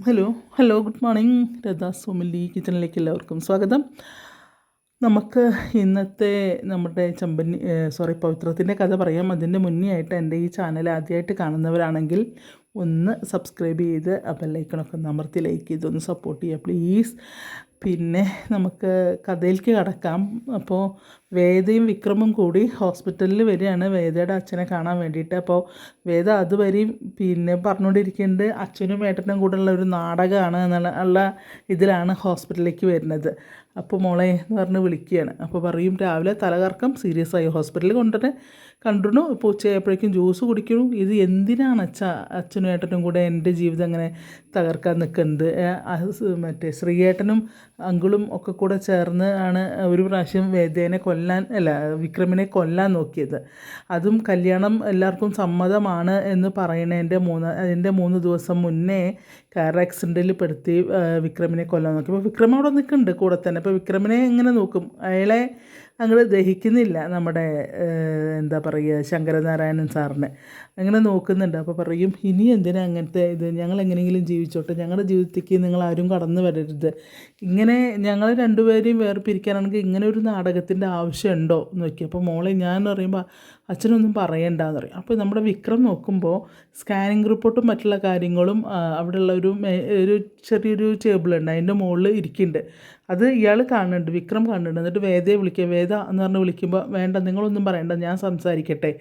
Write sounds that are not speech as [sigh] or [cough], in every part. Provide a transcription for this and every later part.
Hello hello good morning രഥാ സോമിലി കിച്ചണിലേക്ക് എല്ലാവർക്കും സ്വാഗതം. നമുക്ക് ഇന്നത്തെ നമ്മുടെ ചമ്പന്നി സോറി പവിത്രത്തിന്റെ കഥ പറയാം. അതിന്റെ മുന്നേ ആയിട്ട് എന്റെ ഈ ചാനൽ ആദ്യമായിട്ട് കാണുന്നവരാണെങ്കിൽ ഒന്ന് സബ്സ്ക്രൈബ് ചെയ്ത് ബെല്ലൈക്കണൊക്കെ അമർത്തി ലൈക്ക് ചെയ്ത് ഒന്ന് സപ്പോർട്ട് ചെയ്യുക പ്ലീസ് പിന്നെ നമുക്ക് കഥയിലേക്ക് കടക്കാം. അപ്പോൾ വേദയും വിക്രമും കൂടി ഹോസ്പിറ്റലിൽ വരികയാണ്. വേദയുടെ അച്ഛനെ കാണാൻ വേണ്ടിയിട്ട്. അപ്പോൾ വേദ അതുവരെയും പിന്നെ പറഞ്ഞുകൊണ്ടിരിക്കുന്നത് അച്ഛനും ഏട്ടനും കൂടെ ഉള്ള ഒരു നാടകമാണ് എന്നുള്ള ഉള്ള ഇതിലാണ് ഹോസ്പിറ്റലിലേക്ക് വരുന്നത്. അപ്പോൾ മോളെ എന്ന് പറഞ്ഞ് വിളിക്കുകയാണ്. അപ്പോൾ പറയും രാവിലെ തലകർക്കം സീരിയസ് ആയി ഹോസ്പിറ്റലിൽ കൊണ്ടുവരെ കണ്ടിരുന്നു ഇപ്പോൾ ഉച്ചയായപ്പോഴേക്കും ജ്യൂസ് കുടിക്കണു ഇത് എന്തിനാണ് അച്ഛ അച്ഛനും ഏട്ടനും കൂടെ എന്റെ ജീവിതം അങ്ങനെ തകർക്കാൻ നിൽക്കുന്നത്? മറ്റേ ശ്രീയേട്ടനും അങ്കിളും ഒക്കെ കൂടെ ചേർന്ന് ആണ് ഒരു പ്രാവശ്യം വേദേനെ കൊല്ലാൻ അല്ല വിക്രമിനെ കൊല്ലാൻ നോക്കിയത്. അതും കല്യാണം എല്ലാവർക്കും സമ്മതമാണ് എന്ന് പറയണതിന്റെ മൂന്ന് അതിന്റെ മൂന്ന് ദിവസം മുന്നേ കാർ ആക്സിഡന്റിൽ പെടുത്തി വിക്രമിനെ കൊല്ലാൻ നോക്കി. അപ്പോൾ വിക്രം അവിടെ നിൽക്കുന്നുണ്ട് കൂടെ തന്നെ. അപ്പോൾ വിക്രമിനെ എങ്ങനെ നോക്കും? അയാളെ അങ്ങോട്ട് ദഹിക്കുന്നില്ല നമ്മുടെ എന്താ പറയുക ശങ്കരനാരായണൻ സാറിനെ. അങ്ങനെ നോക്കുന്നുണ്ട്. അപ്പോൾ പറയും ഇനി എന്തിനാ അങ്ങനത്തെ ഇത്? ഞങ്ങൾ എങ്ങനെയെങ്കിലും ജീവിച്ചോട്ടെ. ഞങ്ങളുടെ ജീവിതത്തേക്ക് നിങ്ങൾ ആരും കടന്നു വരരുത്. ഇങ്ങനെ ഞങ്ങൾ രണ്ടുപേരെയും വേർപിരിക്കാനാണെങ്കിൽ ഇങ്ങനെ ഒരു നാടകത്തിന്റെ ആവശ്യമുണ്ടോ എന്ന് നോക്കി. അപ്പോൾ മോളെ ഞാൻ പറയുമ്പോൾ അച്ഛനൊന്നും പറയണ്ടെന്ന് പറയും അപ്പോൾ നമ്മുടെ വിക്രം നോക്കുമ്പോൾ സ്കാനിങ് റിപ്പോർട്ടും മറ്റുള്ള കാര്യങ്ങളും അവിടെയുള്ള ഒരു ഒരു ചെറിയൊരു ടേബിൾ ഉണ്ട്. അതിന്റെ മുകളിൽ ഇരിക്കുന്നുണ്ട് അത് ഇയാൾ കാണുന്നുണ്ട്. വിക്രം കാണുന്നുണ്ട്. എന്നിട്ട് വേദയെ വിളിക്കുക വേദ എന്ന് പറഞ്ഞ് വിളിക്കുമ്പോൾ വേണ്ട നിങ്ങളൊന്നും പറയണ്ട. ഞാൻ സംസാരിക്കട്ടെ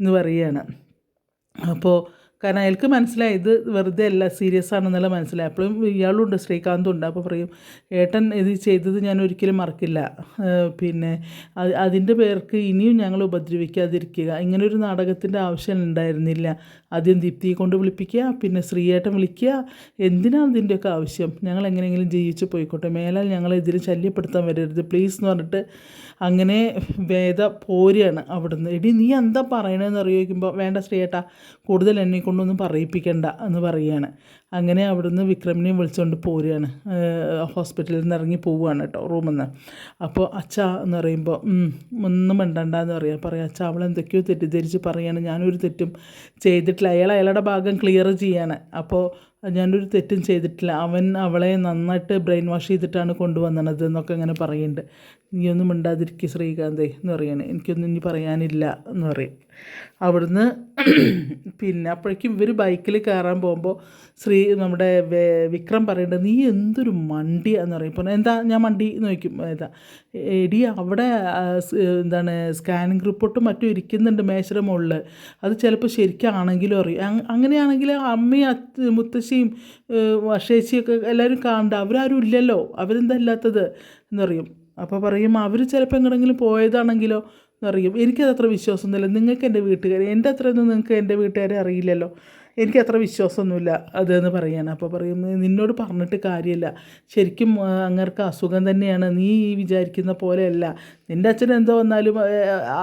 എന്ന് പറയുകയാണ് അപ്പോൾ കാരണം അയാൾക്ക് മനസ്സിലായി ഇത് വെറുതെ അല്ല സീരിയസ് ആണെന്നുള്ള മനസ്സിലായി. അപ്പോഴും ഇയാളുണ്ട് ശ്രീകാന്തും ഉണ്ട്. അപ്പോൾ പറയും ഏട്ടൻ ഇത് ചെയ്തത് ഞാൻ ഒരിക്കലും മറക്കില്ല. പിന്നെ അതിന്റെ പേർക്ക് ഇനിയും ഞങ്ങൾ ഉപദ്രവിക്കാതിരിക്കുക. ഇങ്ങനൊരു നാടകത്തിന്റെ ആവശ്യം ഉണ്ടായിരുന്നില്ല. ആദ്യം ദീപ്തിയെ കൊണ്ട് വിളിപ്പിക്കുക പിന്നെ ശ്രീയേട്ടൻ വിളിക്കുക. എന്തിനാണ് ഇതിന്റെയൊക്കെ ആവശ്യം? ഞങ്ങൾ എങ്ങനെയെങ്കിലും ജീവിച്ച് പോയിക്കോട്ടെ. മേലാൽ ഞങ്ങൾ ഇതിൽ ശല്യപ്പെടുത്താൻ വരരുത്. പ്ലീസ് എന്ന് പറഞ്ഞിട്ട് അങ്ങനെ വേദ പോരുകയാണ് അവിടുന്ന്. എടി നീ എന്താ പറയണതെന്ന് അറിയിക്കുമ്പോൾ വേണ്ട ശ്രീയേട്ടാ കൂടുതൽ എന്നെ കൊണ്ടൊന്നും പറയിപ്പിക്കണ്ട എന്ന് പറയുകയാണ് അങ്ങനെ അവിടുന്ന് വിക്രമിനെയും വിളിച്ചുകൊണ്ട് പോരുകയാണ്. ഹോസ്പിറ്റലിൽ നിന്ന് ഇറങ്ങി പോവുകയാണ് കേട്ടോ റൂമിൽ നിന്ന് അപ്പോൾ അച്ഛ എന്ന് പറയുമ്പോൾ ഒന്നും മിണ്ടണ്ടെന്ന് പറയാം. പറയാം അച്ഛ അവൾ എന്തൊക്കെയോ തെറ്റിദ്ധരിച്ച് പറയാണ്. ഞാനൊരു തെറ്റും ചെയ്തിട്ടില്ല. അയാൾ അയാളുടെ ഭാഗം ക്ലിയർ ചെയ്യാണ്. അപ്പോൾ ഞാനൊരു തെറ്റും ചെയ്തിട്ടില്ല. അവൻ അവളെ നന്നായിട്ട് ബ്രെയിൻ വാഷ് ചെയ്തിട്ടാണ് കൊണ്ടുവന്നത് എന്നൊക്കെ ഇങ്ങനെ പറയുന്നുണ്ട് നീയൊന്നും മിണ്ടാതിരിക്കുക ശ്രീകാന്തേ എന്ന് പറയാണ്. എനിക്കൊന്നും ഇനി പറയാനില്ല എന്ന് പറയും. അവിടുന്ന് പിന്നെ അപ്പോഴേക്കും ഇവർ ബൈക്കിൽ കയറാൻ പോകുമ്പോൾ ശ്രീ നമ്മുടെ വിക്രം പറയുന്നുണ്ട് നീ എന്തൊരു മണ്ടിയാന്ന് പറയും. ഇപ്പം എന്താ ഞാൻ മണ്ടി എന്ന് ചോദിക്കും ഏതാ എടി അവിടെ എന്താണ് സ്കാനിങ് റിപ്പോർട്ടും മറ്റും ഇരിക്കുന്നുണ്ട് മേശയുടെ മുകളിൽ അത് ചിലപ്പോൾ ശരിക്കാണെങ്കിലും അറിയും. അങ്ങനെയാണെങ്കിൽ അമ്മയും മുത്തശ്ശിയും വഷേച്ചിയൊക്കെ എല്ലാവരും കാണണ്ട. അവരാരും ഇല്ലല്ലോ. അവരെന്താ ഇല്ലാത്തത് എന്നറിയും അപ്പോൾ പറയും അവർ ചിലപ്പോൾ എങ്ങനെങ്കിലും പോയതാണെങ്കിലോ എന്നറിയും. എനിക്കത് അത്ര വിശ്വാസമൊന്നുമില്ല. നിങ്ങൾക്ക് എന്റെ വീട്ടുകാർ എന്റെ അത്രയൊന്നും നിങ്ങൾക്ക് എന്റെ വീട്ടുകാരെ അറിയില്ലല്ലോ. എനിക്ക് അത്ര വിശ്വാസമൊന്നുമില്ല അതെന്ന് പറയാണ് അപ്പോൾ പറയും നിന്നോട് പറഞ്ഞിട്ട് കാര്യമില്ല. ശരിക്കും അങ്ങർക്ക് അസുഖം തന്നെയാണ്. നീ ഈ വിചാരിക്കുന്ന പോലെയല്ല. നിന്റെ അച്ഛൻ എന്തോ വന്നാലും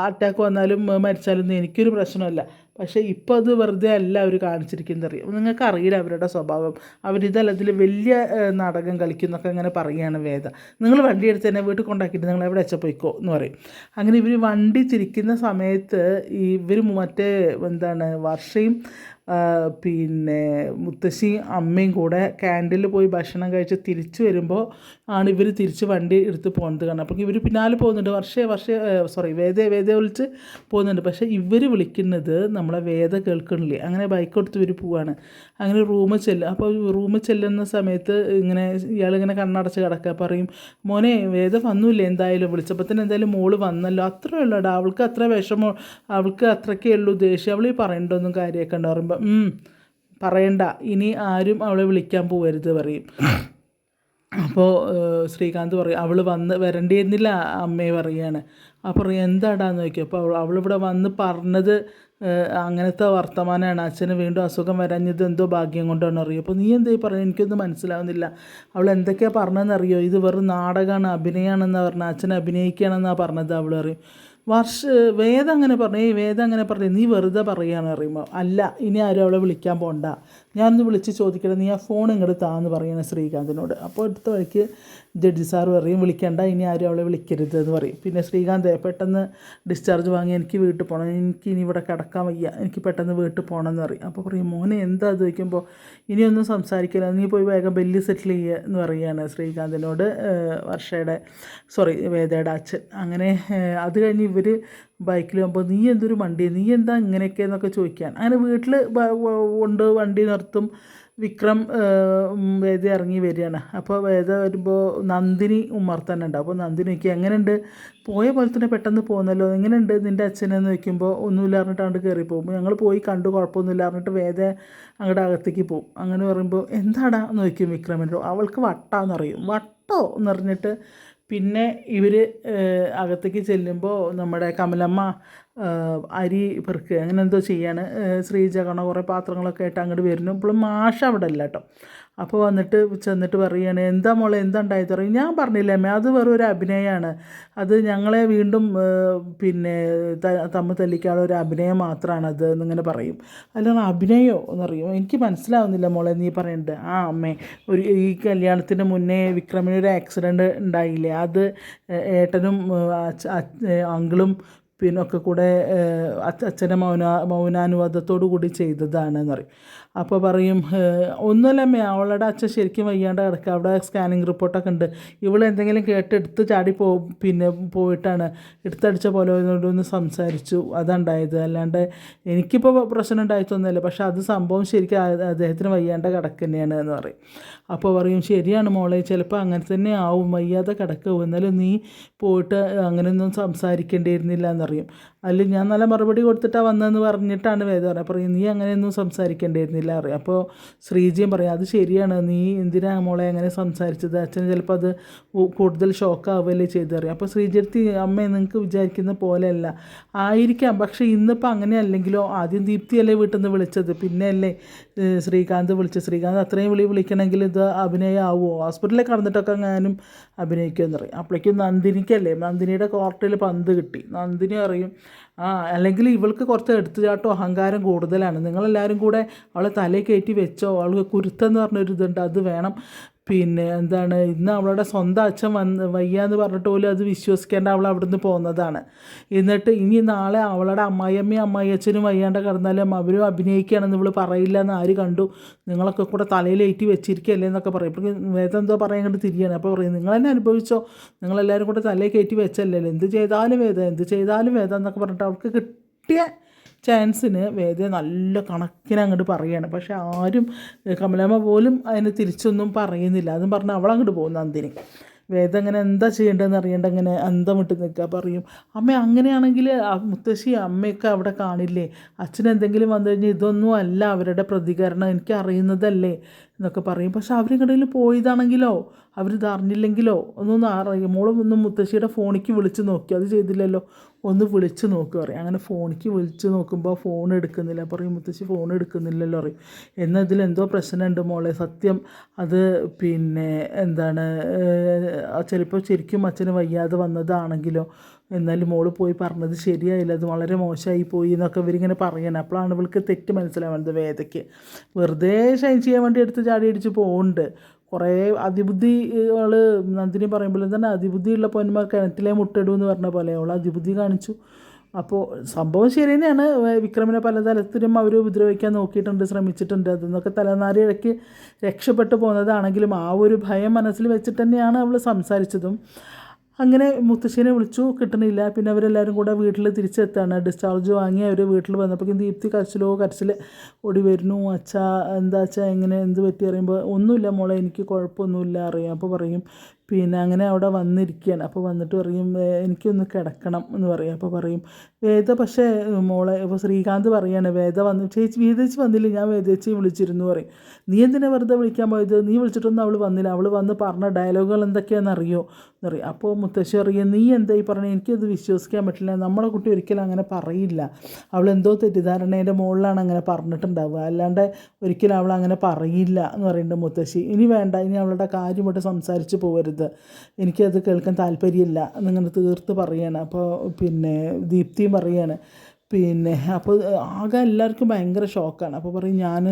അറ്റാക്ക് വന്നാലും മരിച്ചാലൊന്നും എനിക്കൊരു പ്രശ്നമല്ല. പക്ഷേ ഇപ്പോൾ അത് വെറുതെ അല്ല അവർ കാണിച്ചിരിക്കുന്നത് അറിയാം. നിങ്ങൾക്ക് അറിയില്ല അവരുടെ സ്വഭാവം. അവരിതല്ല ഇതിൽ വലിയ നാടകം കളിക്കുന്നൊക്കെ അങ്ങനെ പറയുകയാണ് വേദ. നിങ്ങൾ വണ്ടി എടുത്ത് തന്നെ വീട്ടിൽ കൊണ്ടാക്കിയിട്ട് നിങ്ങൾ എവിടെ വെച്ചാൽ പോയിക്കോ എന്ന് പറയും. അങ്ങനെ ഇവർ വണ്ടി തിരിക്കുന്ന സമയത്ത് ഇവർ മറ്റേ എന്താണ് വർഷയും പിന്നെ മുത്തശ്ശി അമ്മയും കൂടെ ക്യാന്റീനിൽ പോയി ഭക്ഷണം കഴിച്ച് തിരിച്ചു വരുമ്പോൾ ആണ് ഇവർ തിരിച്ച് വണ്ടി എടുത്ത് പോകുന്നത് കാരണം അപ്പോൾ ഇവർ പിന്നാലെ പോകുന്നുണ്ട്. വർഷേ വർഷേ സോറി വേദേ വേദേ വിളിച്ച് പോകുന്നുണ്ട്. പക്ഷേ ഇവർ വിളിക്കുന്നത് നമ്മളെ വേദ കേൾക്കണില്ലേ? അങ്ങനെ ബൈക്ക് എടുത്ത് ഇവർ പോവാണ്. അങ്ങനെ റൂമിൽ ചെല്ലുക അപ്പോൾ റൂമിൽ ചെല്ലുന്ന സമയത്ത് ഇങ്ങനെ ഇയാളിങ്ങനെ കണ്ണടച്ച് കിടക്കുക പറയും മോനെ വേദ വന്നില്ലേ എന്തായാലും? വിളിച്ചപ്പോൾ തന്നെ എന്തായാലും മോൾ വന്നല്ലോ. അത്രേ ഉള്ളൂ അവൾക്ക് അത്ര വിഷമം അവൾക്ക് അത്രയ്ക്കേ ഉള്ളൂ ദേഷ്യം. അവൾ ഈ പറയേണ്ടതൊന്നും കാര്യമൊക്കെ ഉണ്ട് പറയുമ്പോൾ പറയണ്ട. ഇനി ആരും അവളെ വിളിക്കാൻ പോകരുത് പറയും. അപ്പോൾ ശ്രീകാന്ത് പറയും അവൾ വന്ന് വരണ്ടിയിരുന്നില്ല അമ്മയെ പറയുകയാണ് അപ്പോൾ പറയും എന്താടാന്ന് ചോദിക്കും? അപ്പോൾ അവൾ അവളിവിടെ വന്ന് പറഞ്ഞത് അങ്ങനത്തെ വർത്തമാനമാണ് അച്ഛന് വീണ്ടും അസുഖം വരഞ്ഞത് എന്തോ ഭാഗ്യം കൊണ്ടാണ് അറിയോ. അപ്പോൾ നീ എന്തായി പറഞ്ഞു എനിക്കൊന്നും മനസ്സിലാവുന്നില്ല. അവൾ എന്തൊക്കെയാണ് പറഞ്ഞതെന്ന് അറിയോ? ഇത് വെറും നാടകമാണ് അഭിനയമാണെന്നാണ് പറഞ്ഞത്. അച്ഛൻ അഭിനയിക്കുകയാണെന്നാണ് പറഞ്ഞത് അവൾ അറിയും വർഷ വേദം അങ്ങനെ പറഞ്ഞു ഏയ് വേദം അങ്ങനെ പറഞ്ഞു നീ വെറുതെ പറയുകയാണ് പറയുമ്പോൾ അല്ല ഇനി ആരും അവളെ വിളിക്കാൻ പോണ്ട. ഞാനൊന്ന് വിളിച്ച് ചോദിക്കട്ടെ നീ ആ ഫോൺ ഇങ്ങോട്ട് താന്ന് പറയണം ശ്രീകാന്തിനോട്. അപ്പോൾ അടുത്ത വഴിക്ക് ജഡ്ജി സാർ പറയും വിളിക്കേണ്ട ഇനി ആരും അവളെ വിളിക്കരുത് എന്ന് പറയും. പിന്നെ ശ്രീകാന്ത് പെട്ടെന്ന് ഡിസ്ചാർജ് വാങ്ങി എനിക്ക് വീട്ടിൽ പോകണം എനിക്ക് ഇനി ഇവിടെ കിടക്കാൻ വയ്യ. എനിക്ക് പെട്ടെന്ന് വീട്ടിൽ പോകണം എന്ന് പറയും. അപ്പോൾ പറയും മോനെ എന്താ? ചോദിക്കുമ്പോൾ ഇനിയൊന്നും സംസാരിക്കില്ല. നീ പോയി വേഗം ബെല്ലി സെറ്റിൽ ചെയ്യുക എന്ന് പറയുകയാണ് ശ്രീകാന്തിനോട് വർഷയുടെ സോറി വേദയുടെ അച്ഛൻ. അങ്ങനെ അത് കഴിഞ്ഞ് ഇവർ ബൈക്കിൽ പോകുമ്പോൾ നീ എന്തൊരു വണ്ടി? നീ എന്താ ഇങ്ങനെയൊക്കെ എന്നൊക്കെ ചോദിക്കാൻ. അങ്ങനെ വീട്ടിൽ ഉണ്ട് വണ്ടി നിർത്തും. വിക്രം വേദ ഇറങ്ങി വരികയാണ്. അപ്പോൾ വേദ വരുമ്പോൾ നന്ദിനി ഉമ്മർ തന്നെ ഉണ്ട്. അപ്പോൾ നന്ദിനി നോക്കി എങ്ങനെയുണ്ട്? പോയ പോലെ തന്നെ പെട്ടെന്ന് പോകുന്നല്ലോ. എങ്ങനെയുണ്ട് നിന്റെ അച്ഛനെന്ന് വയ്ക്കുമ്പോൾ ഒന്നുമില്ല പറഞ്ഞിട്ട് കയറി പോകും. ഞങ്ങൾ പോയി കണ്ടു കുഴപ്പമൊന്നുമില്ല പറഞ്ഞിട്ട് വേദ അങ്ങോട്ട് അകത്തേക്ക് പോകും. അങ്ങനെ പറയുമ്പോൾ എന്താടാ? എന്ന് വയ്ക്കും വിക്രമിന്റെ അവൾക്ക് വട്ടാന്നറിയും വട്ടോ? എന്ന് പറഞ്ഞിട്ട് പിന്നെ ഇവർ അകത്തേക്ക് ചെല്ലുമ്പോൾ നമ്മുടെ കമലമ്മ അരി പെറുക്കുക അങ്ങനെ എന്തോ ചെയ്യാണ്. ശ്രീജ കാണാൻ കുറേ പാത്രങ്ങളൊക്കെ ആയിട്ട് അങ്ങോട്ട് വരുന്നു. ഇപ്പോഴും മാഷ അവിടെ അല്ല കേട്ടോ അപ്പോൾ വന്നിട്ട് ചെന്നിട്ട് പറയുകയാണ് എന്താ മോളെ എന്താ ഉണ്ടായത്? പറയും ഞാൻ പറഞ്ഞില്ലേ അമ്മ അത് വെറും ഒരു അഭിനയമാണ് അത് ഞങ്ങളെ വീണ്ടും പിന്നെ തമ്മിൽ തല്ലിക്കാനുള്ള ഒരു അഭിനയം മാത്രമാണ് അത് എന്നിങ്ങനെ പറയും. അല്ലാതെ അഭിനയോ എന്നറിയും എനിക്ക് മനസ്സിലാവുന്നില്ല മോളെ നീ പറയണ്ടത് ആ അമ്മേ ഒരു ഈ കല്യാണത്തിന് മുന്നേ വിക്രമിനൊരു ആക്സിഡന്റ് ഉണ്ടായില്ലേ? അത് ഏട്ടനും അങ്കിളും പിന്നെ ഒക്കെ കൂടെ അച്ഛന്റെ മൗന മൗനാനുവാദത്തോടു കൂടി ചെയ്തതാണെന്ന് പറയും അപ്പോൾ പറയും ഒന്നുമല്ല ഒന്നുമല്ലമ്മേ അവളുടെ അച്ഛൻ ശരിക്കും വയ്യാണ്ട് കിടക്കുക അവിടെ സ്കാനിങ് റിപ്പോർട്ടൊക്കെ ഉണ്ട്. ഇവൾ എന്തെങ്കിലും കേട്ട് എടുത്ത് ചാടി പോ പിന്നെ പോയിട്ടാണ്. എടുത്തടിച്ച പോലെ ഒന്ന് സംസാരിച്ചു. അതുണ്ടായത്. അല്ലാണ്ട് എനിക്കിപ്പോൾ പ്രശ്നം ഉണ്ടായിട്ടൊന്നുമില്ല. പക്ഷെ അത് സംഭവം ശരിക്കും അദ്ദേഹത്തിന് വയ്യാണ്ട കിടക്കുക തന്നെയാണ് എന്ന് പറയും. അപ്പോൾ പറയും ശരിയാണ് മോളെ ചിലപ്പോൾ അങ്ങനെ തന്നെ ആവും. വയ്യാതെ കിടക്കും. എന്നാലും നീ പോയിട്ട് അങ്ങനെയൊന്നും സംസാരിക്കേണ്ടിയിരുന്നില്ല എന്നറിയും അതിൽ ഞാൻ നല്ല മറുപടി കൊടുത്തിട്ടാണ് വന്നതെന്ന് പറഞ്ഞിട്ടാണ് വേദ പറഞ്ഞത്. പറയും നീ അങ്ങനെയൊന്നും സംസാരിക്കേണ്ടിയിരുന്നില്ല. അറിയാം അപ്പോൾ ശ്രീജിയും പറയും അത് ശരിയാണ്. നീ എന്തിനാ മോളെ അങ്ങനെ സംസാരിച്ചത്? അച്ഛൻ ചിലപ്പോൾ അത് കൂടുതൽ ഷോക്കാവുകയല്ലേ ചെയ്ത് അറിയാം അപ്പോൾ ശ്രീജിത്ത് അമ്മ നിങ്ങൾക്ക് വിചാരിക്കുന്ന പോലെയല്ല. ആയിരിക്കാം. പക്ഷേ ഇന്നിപ്പോൾ അങ്ങനെ അല്ലെങ്കിലോ ആദ്യം ദീപ്തിയല്ലേ വീട്ടിൽ നിന്ന് വിളിച്ചത്? പിന്നെ അല്ലേ ശ്രീകാന്ത് വിളിച്ചത്? ശ്രീകാന്ത് അത്രയും വിളി വിളിക്കണമെങ്കിൽ ഇത് അഭിനയം ആവുമോ ഹോസ്പിറ്റലിൽ കടന്നിട്ടൊക്കെ ഞാനും അഭിനയിക്കുമെന്ന് പറയും. അപ്പോഴേക്കും നന്ദിനിക്കല്ലേ? നന്ദിനിയുടെ കോർട്ടിൽ പന്ത് കിട്ടി. നന്ദിനി പറയും ആ അല്ലെങ്കിൽ ഇവൾക്ക് കുറച്ച് എടുത്തുചാട്ടോ അഹങ്കാരം കൂടുതലാണ്. നിങ്ങളെല്ലാവരും കൂടെ അവളെ തലേ കയറ്റി വെച്ചോ? അവൾക്ക് കുരുത്തെന്ന് പറഞ്ഞൊരു ഇതുണ്ട് അത് വേണം. പിന്നെ എന്താണ് ഇന്ന് അവളുടെ സ്വന്തം അച്ഛൻ വന്ന് വയ്യാന്ന് പറഞ്ഞിട്ട് പോലും അത് വിശ്വസിക്കേണ്ട അവൾ അവിടുന്ന് പോകുന്നതാണ് എന്നിട്ട് ഇനി നാളെ അവളുടെ അമ്മായിയമ്മയും അമ്മായി അച്ഛനും വയ്യാണ്ട് കിടന്നാലും അവരും അഭിനയിക്കുകയാണെന്ന് ഇവൾ പറയില്ല എന്ന് ആര് കണ്ടു? നിങ്ങളൊക്കെ കൂടെ തലയിലേറ്റി വെച്ചിരിക്കുകയല്ലേ എന്നൊക്കെ പറയും. ഇപ്പം വേദം എന്തോ പറയാൻ കണ്ട് തിരിയാണ്. അപ്പോൾ പറയും നിങ്ങൾ തന്നെ അനുഭവിച്ചോ? നിങ്ങളെല്ലാവരും കൂടെ തലയിൽ കയറ്റി വെച്ചല്ലേ എന്ത് ചെയ്താലും വേദം എന്ത് ചെയ്താലും വേദം എന്നൊക്കെ പറഞ്ഞിട്ട് അവൾക്ക് കിട്ടിയ ചാൻസിന് വേദ നല്ല കണക്കിന് അങ്ങോട്ട് പറയുകയാണ് പക്ഷെ ആരും കമലാമ്മ പോലും അതിന് തിരിച്ചൊന്നും പറയുന്നില്ല. അതും പറഞ്ഞ് അവളങ്ങോട്ട് പോകും നന്ദിനി വേദ അങ്ങനെ എന്താ ചെയ്യേണ്ടതെന്ന് അറിയേണ്ട അങ്ങനെ അന്തം വിട്ട് നിൽക്കുക പറയും. അമ്മ അങ്ങനെയാണെങ്കിൽ മുത്തശ്ശി അമ്മയൊക്കെ അവിടെ കാണില്ലേ? അച്ഛൻ എന്തെങ്കിലും വന്നു കഴിഞ്ഞാൽ ഇതൊന്നും അല്ല അവരുടെ പ്രതികരണം. എനിക്ക് അറിയുന്നതല്ലേ? എന്നൊക്കെ പറയും. പക്ഷെ അവരിങ്ങടയിൽ പോയതാണെങ്കിലോ അവരിത് അറിഞ്ഞില്ലെങ്കിലോ ഒന്നൊന്ന് അറിയും. മോളും ഒന്ന് മുത്തശ്ശിയുടെ ഫോണിക്ക് വിളിച്ച് നോക്കി. അത് ചെയ്തില്ലല്ലോ. ഒന്ന് വിളിച്ച് നോക്കുക പറയും. അങ്ങനെ ഫോണിക്ക് വിളിച്ച് നോക്കുമ്പോൾ ഫോൺ എടുക്കുന്നില്ല. പറയും മുത്തശ്ശി ഫോൺ എടുക്കുന്നില്ലല്ലോ പറയും. എന്നാൽ ഇതിലെന്തോ പ്രശ്നമുണ്ട് മോളെ. സത്യം അത് പിന്നെ എന്താണ് ചിലപ്പോൾ ശരിക്കും അച്ഛന് വയ്യാതെ വന്നതാണെങ്കിലോ എന്നാലും മോൾ പോയി പറഞ്ഞത് ശരിയായില്ല. അത് വളരെ മോശമായി പോയി എന്നൊക്കെ ഇവരിങ്ങനെ പറയണം. അപ്പോഴാണ് ഇവൾക്ക് തെറ്റ് മനസ്സിലാവുന്നത്. വേദയ്ക്ക്? വെറുതെ ഷൈൻ ചെയ്യാൻ വേണ്ടി എടുത്ത് ചാടി അടിച്ച് പോകുന്നുണ്ട് കുറേ അതിബുദ്ധി അവൾ നന്ദിനി പറയുമ്പോൾ തന്നെ അതിബുദ്ധിയുള്ള പൊന്മാർ കിണറ്റിലെ മുട്ടിടുമെന്ന് പറഞ്ഞ പോലെ അവൾ അതിബുദ്ധി കാണിച്ചു. അപ്പോൾ സംഭവം ശരി തന്നെയാണ്. വിക്രമിനെ പല തലത്തിലും അവർ ഉപദ്രവിക്കാൻ നോക്കിയിട്ടുണ്ട് ശ്രമിച്ചിട്ടുണ്ട്. അതെന്നൊക്കെ തലനാരി ഇടയ്ക്ക് രക്ഷപ്പെട്ടു പോകുന്നതാണെങ്കിലും ആ ഒരു ഭയം മനസ്സിൽ വെച്ചിട്ട് തന്നെയാണ് അവൾ സംസാരിച്ചതും. അങ്ങനെ മുത്തശ്ശീനെ വിളിച്ചു കിട്ടണില്ല. പിന്നെ അവരെല്ലാവരും കൂടെ വീട്ടിൽ തിരിച്ചെത്താണ്. ഡിസ്ചാർജ് വാങ്ങി അവർ വീട്ടിൽ വന്നപ്പോഴേക്കും ദീപ്തി കരച്ചിലോ കരച്ചിൽ ഓടി വരുന്നു. അച്ഛാ എന്താ അച്ഛാ എങ്ങനെ എന്ത് പറ്റി? അറിയുമ്പോൾ ഒന്നുമില്ല മോളെ എനിക്ക് കുഴപ്പമൊന്നുമില്ല അറിയാം. അപ്പോൾ പറയും പിന്നെ അങ്ങനെ അവിടെ വന്നിരിക്കുകയാണ്. അപ്പോൾ വന്നിട്ട് പറയും "ഏ, എനിക്കൊന്ന് കിടക്കണം എന്ന് പറയും. അപ്പോൾ പറയും വേദ പക്ഷേ മോളെ ഇപ്പോൾ ശ്രീകാന്ത് പറയാണ് വേദ വന്ന് ചേച്ചി വേദിച്ച് വന്നില്ല? ഞാൻ വേദേച്ചി വിളിച്ചിരുന്നു പറയും. നീ എന്തിനാ വെറുതെ വിളിക്കാൻ പോയത്? നീ വിളിച്ചിട്ടൊന്നും അവൾ വന്നില്ല. അവൾ വന്ന് പറഞ്ഞ ഡയലോഗുകൾ എന്തൊക്കെയാണെന്ന് അറിയോ? എന്ന് പറയും. അപ്പോൾ മുത്തശ്ശി പറയും നീ എന്താ ഈ പറഞ്ഞത്? എനിക്കത് വിശ്വസിക്കാൻ പറ്റില്ല. നമ്മളെ കുട്ടി ഒരിക്കലും അങ്ങനെ പറയില്ല. അവൾ എന്തോ തെറ്റിദ്ധാരണേന്റെ മുകളിലാണ് അങ്ങനെ പറഞ്ഞിട്ടുണ്ടാവുക. അല്ലാണ്ട് ഒരിക്കലും അവൾ അങ്ങനെ പറയില്ല എന്ന് പറയുന്നുണ്ട് മുത്തശ്ശി. ഇനി വേണ്ട. ഇനി അവളുടെ കാര്യമായിട്ട് സംസാരിച്ച് പോകരുത് എനിക്കത് കേൾക്കാൻ താല്പര്യമില്ല. എന്നിങ്ങനെ തീർത്ത് പറയാണ്. അപ്പോൾ പിന്നെ ദീപ്തിയും പറയാണ്. പിന്നെ അപ്പോൾ ആകെ എല്ലാവർക്കും ഭയങ്കര ഷോക്കാണ്. അപ്പോൾ പറയും ഞാൻ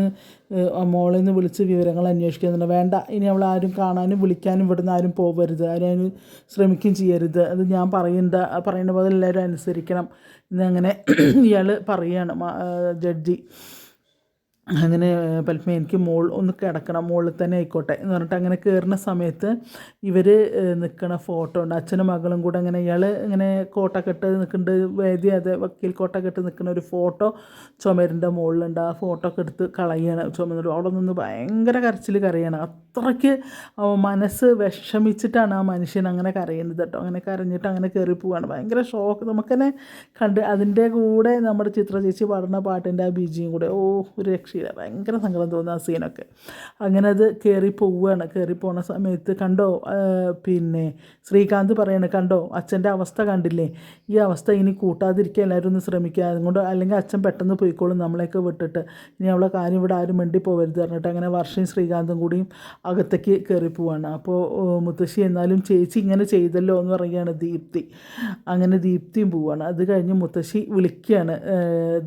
മോളിൽ നിന്ന് വിളിച്ച് വിവരങ്ങൾ അന്വേഷിക്കുന്നുണ്ട് വേണ്ട ഇനി അവൾ ആരും കാണാനും വിളിക്കാനും ഇവിടുന്ന് ആരും പോകരുത് ആരും ശ്രമിക്കുകയും ചെയ്യരുത്. അത് ഞാൻ പറയേണ്ട പറയുന്ന പോലെ എല്ലാവരും അനുസരിക്കണം. എന്നങ്ങനെ ഇയാൾ പറയുകയാണ് ജഡ്ജി. അങ്ങനെ പലപ്പോൾ എനിക്ക് മോൾ ഒന്ന് കിടക്കണം മുകളിൽ തന്നെ ആയിക്കോട്ടെ എന്ന് പറഞ്ഞിട്ട് അങ്ങനെ കയറുന്ന സമയത്ത് ഇവർ നിൽക്കണ ഫോട്ടോ ഉണ്ട്. അച്ഛനും മകളും കൂടെ അങ്ങനെ ഇയാൾ ഇങ്ങനെ കോട്ട ഇട്ട് നിൽക്കുന്നുണ്ട് വേദി അതെ വക്കീൽ കോട്ടൊക്കെ ഇട്ട് നിൽക്കുന്ന ഒരു ഫോട്ടോ ചുമരിന്റെ മുകളിലുണ്ട്. ആ ഫോട്ടോ ഒക്കെ എടുത്ത് കളയാണ് ചുമന്നിട്ട്. അവിടെ നിന്ന് ഭയങ്കര കരച്ചിൽ കരയാണ്. അത്രയ്ക്ക് മനസ്സ് വിഷമിച്ചിട്ടാണ് ആ മനുഷ്യൻ അങ്ങനെ കരയുന്നത് കേട്ടോ. അങ്ങനെ കരഞ്ഞിട്ട് അങ്ങനെ കയറി പോവാണ്. ഭയങ്കര ഷോക്ക് നമുക്കെന്നെ കണ്ട് അതിന്റെ കൂടെ നമ്മുടെ ചിത്ര ചേച്ചി പാടുന്ന പാട്ടിന്റെ ആ ബീജിയും കൂടെ. ഓ ഒരു രക്ഷ രക്ഷയില്ല ഭയങ്കര സങ്കടം തോന്നുന്ന ആ സീനൊക്കെ. അങ്ങനെ അത് കയറി പോവുകയാണ് കയറി പോണ സമയത്ത് കണ്ടോ പിന്നെ ശ്രീകാന്ത് പറയണ കണ്ടോ അച്ഛന്റെ അവസ്ഥ കണ്ടില്ലേ? ഈ അവസ്ഥ ഇനി കൂട്ടാതിരിക്കുക എല്ലാവരും ഒന്ന് ശ്രമിക്കുക. അതുകൊണ്ട് അല്ലെങ്കിൽ അച്ഛൻ പെട്ടെന്ന് പോയിക്കോളും നമ്മളെയൊക്കെ വിട്ടിട്ട്. ഇനി അവളെ കാര്യം ഇവിടെ ആരും വേണ്ടി പോകരുത് പറഞ്ഞിട്ട് അങ്ങനെ വർഷയും ശ്രീകാന്തും കൂടിയും അകത്തേക്ക് കയറി പോവാണ്. അപ്പോൾ മുത്തശ്ശി എന്നാലും ചേച്ചി ഇങ്ങനെ ചെയ്തല്ലോ എന്ന് പറയുകയാണ് ദീപ്തി. അങ്ങനെ ദീപ്തിയും പോവാണ്. അത് കഴിഞ്ഞ് മുത്തശ്ശി വിളിക്കുകയാണ്.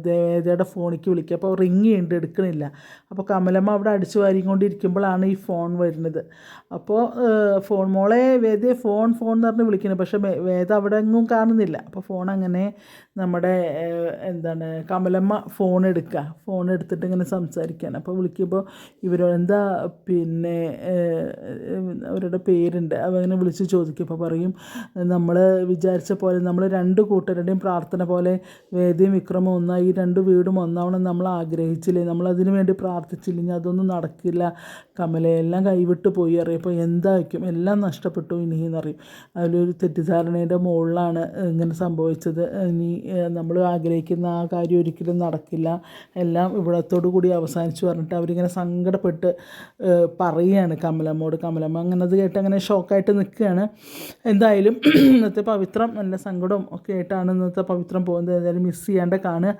ദേവതയുടെ ഫോണിക്ക് വിളിക്കുക. അപ്പോൾ റിങ് ചെയ്യുന്നുണ്ട് എടുക്കുക എടുക്കണില്ല അപ്പോൾ കമലമ്മ അവിടെ അടിച്ചു വാരിക്കൊണ്ടിരിക്കുമ്പോഴാണ് ഈ ഫോൺ വരുന്നത്. അപ്പോൾ ഫോൺ മോളെ വേദി ഫോൺ ഫോൺ എന്ന് പറഞ്ഞ് വിളിക്കുന്നത് പക്ഷേ വേദ അവിടെ എങ്ങും കാണുന്നില്ല. അപ്പോൾ ഫോൺ അങ്ങനെ നമ്മുടെ എന്താണ് കമലമ്മ ഫോൺ എടുക്കുക. ഫോൺ എടുത്തിട്ട് ഇങ്ങനെ സംസാരിക്കാൻ അപ്പോൾ വിളിക്കുമ്പോൾ ഇവർ എന്താ പിന്നെ അവരുടെ പേരുണ്ട്. അവങ്ങനെ വിളിച്ച് ചോദിക്കും. അപ്പോൾ പറയും നമ്മൾ വിചാരിച്ച പോലെ നമ്മൾ രണ്ട് കൂട്ടരുടെയും പ്രാർത്ഥന പോലെ വേദിയും വിക്രമം ഒന്നായി ഈ രണ്ട് വീടും ഒന്നാവണം നമ്മൾ ആഗ്രഹിച്ചില്ലേ? നമ്മൾ അതിനു വേണ്ടി പ്രാർത്ഥിച്ചില്ലെങ്കിൽ അതൊന്നും നടക്കില്ല. കമലയെല്ലാം കൈവിട്ട് പോയി അറിയപ്പോൾ എന്തായിരിക്കും? എല്ലാം നഷ്ടപ്പെട്ടു ഇനി എന്നറിയും. അതിലൊരു തെറ്റിദ്ധാരണയുടെ മുകളിലാണ് ഇങ്ങനെ സംഭവിച്ചത്. ഇനി നമ്മൾ ആഗ്രഹിക്കുന്ന ആ കാര്യം ഒരിക്കലും നടക്കില്ല. എല്ലാം ഇവിടത്തോടു കൂടി അവസാനിച്ചു പറഞ്ഞിട്ട് അവരിങ്ങനെ സങ്കടപ്പെട്ട് പറയുകയാണ് കമലമ്മോട് കമലമ്മ അങ്ങനെ അത് കേട്ട് അങ്ങനെ ഷോക്കായിട്ട് നിൽക്കുകയാണ്. എന്തായാലും [clears throat] ഇന്നത്തെ പവിത്രം നല്ല സങ്കടവും ഒക്കെ ആയിട്ടാണ് ഇന്നത്തെ പവിത്രം പോകുന്നത്. എന്തായാലും മിസ് ചെയ്യാണ്ട് കാണുക.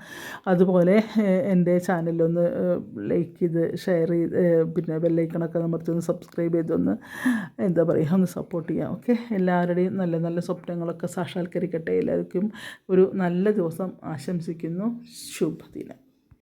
അതുപോലെ എന്റെ ചാനലൊന്ന് ലൈക്ക് ചെയ്ത് ഷെയർ ചെയ്ത് പിന്നെ ബെല്ലൈക്കണൊക്കെ അമർത്തി ഒന്ന് സബ്സ്ക്രൈബ് എന്താ പറയുക ഒന്ന് സപ്പോർട്ട് ചെയ്യാം. ഓക്കെ എല്ലാവരുടെയും നല്ല നല്ല സ്വപ്നങ്ങളൊക്കെ സാക്ഷാത്കരിക്കട്ടെ എല്ലാവർക്കും. ഒരു നല്ല ദിവസം ആശംസിക്കുന്നു. ശുഭദിനം.